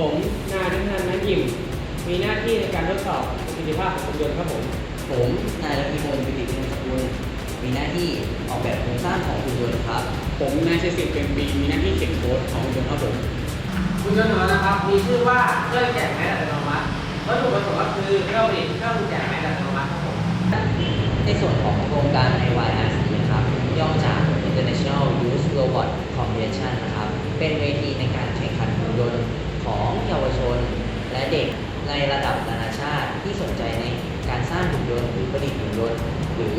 ผมนายนัทนันท์นัทยิมมีหน้าที่ในการทดสอบประสิทธิภาพของหุ่นยนต์ครับผม ผมนายรัตนิพลปิติพิมพ์สกุลมีหน้าที่ออกแบบโครงสร้างของหุ่นยนต์ครับผมนายชัยสิทธิ์เป็นปีมีหน้าที่เขียนโค้ดของหุ่นยนต์ครับผมคุณยนต์ของเรานะครับ มีชื่อว่าเครื่องแจกแมสอัตโนมัติวัตถุประสงค์ก็คือเครื่องผลิตเครื่องแจกแมสอัตโนมัติครับผมในส่วนของโครงการ IYRC นะครับย่อมาจาก International Youth Robot Competition นะครับ เป็นเวทีในการแข่งขันหุ่นยนต์ของเยาวชน และเด็กในระดับนานาชาติ ที่สนใจในการสร้างหุ่นยนต์หรือประดิษฐ์หุ่นยนต์หรือ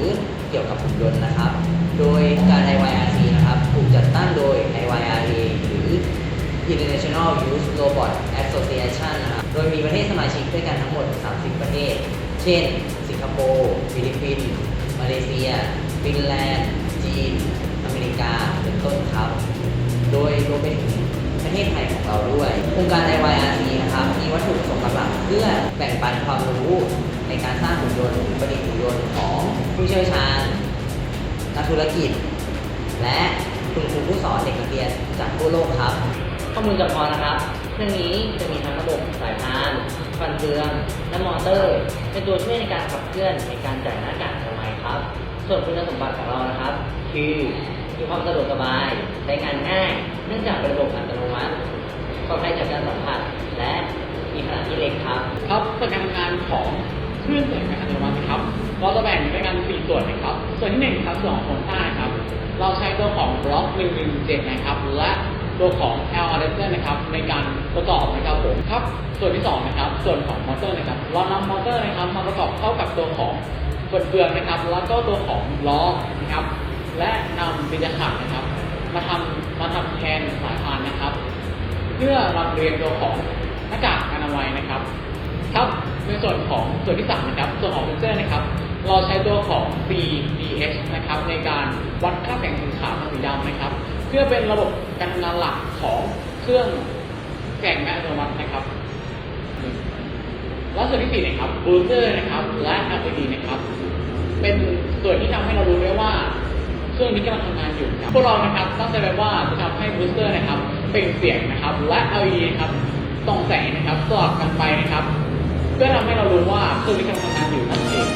เกี่ยวกับหุ่นยนต์นะครับ โดยการ IYRC นะครับถูกจัดตั้งโดย IYRA หรือ International Youth Robot Association นะครับ โดยมีประเทศสมาชิกด้วยกันทั้งหมด 30 ประเทศ เช่น สิงคโปร์ ฟิลิปปินส์ มาเลเซีย ฟินแลนด์ จีน อเมริกา เป็นต้นครับ โดยรวมไปถึงประเทศไทยของเราด้วย โครงการ IYRC มีวัตถุประสงค์หลักๆเพื่อแบ่งปันความรู้ในการสร้างหุ่นยนต์หรือประดิษฐ์หุ่นยนต์ของผู้เชี่ยวชาญ นักธุรกิจ และคุณครูผู้สอนเด็กนักเรียนจากทั่วโลกครับ ข้อมูลจากพอนะครับ เครื่องนี้จะมีทั้งระบบสายพานฟันเฟืองและมอเตอร์ เป็นตัวช่วยในการขับเคลื่อนในการจ่ายหน้ากากอนามัยครับ ส่วนคุณสมบัติของเรานะครับ คือมีความสะดวกสบายใช้งานง่าย เนื่องจากเป็นระบบอัตโนมัติ ปลอดภัยจากการสัมผัสและมีขนาดที่เล็กครับ ครับการทำงานของเครื่องเสียงอัตโนมัติครับเราจะแบ่งเป็นกัน4ส่วนนะครับ ส่วนที่หนึ่งครับส่วนของโครงสร้างครับ เราใช้ตัวของบล็อก117นะครับ และตัวของ L a d a p t e r นะครับ ในการประกอบนะครับผมครับ ส่วนที่สองนะครับ ส่วนของมอเตอร์นะครับ เรานำมอเตอร์นะครับมาประกอบเข้ากับตัวของเฟืองนะครับ แล้วก็ตัวของล้อนะครับ และนำปิจขัดนะครับ มาทำมาทำแทน พื่อรำเรียงตัวของหน้ากากอนามัยนะครับครับในส่วนของส่วนที่สามนะครับส่วนของเซนเซอร์นะครับ เราใช้ตัวของ CDS นะครับในการวัดค่าแสงสีขาวกับสีดำนะครับ เพื่อเป็นระบบการทำงานหลักของเครื่องแสงแม่อัตโนมัตินะครับแล้วส่วนที่สี่นะครับบูสเตอร์นะครับและ LED นะครับ เป็นส่วนที่ทำให้เรารู้ได้ว่าเครื่องนี้กำลังทำงานอยู่ครับพวกเรานะครับตั้งใจไว้ว่าจะทำให้บูสเตอร์นะครับ เป็นเสียงนะครับ และ LED ครับส่องแสงนะครับสลับกันไปนะครับ เพื่อทำให้เรารู้ว่าเครื่องนี้กำลังทำงานอยู่นั่นเอง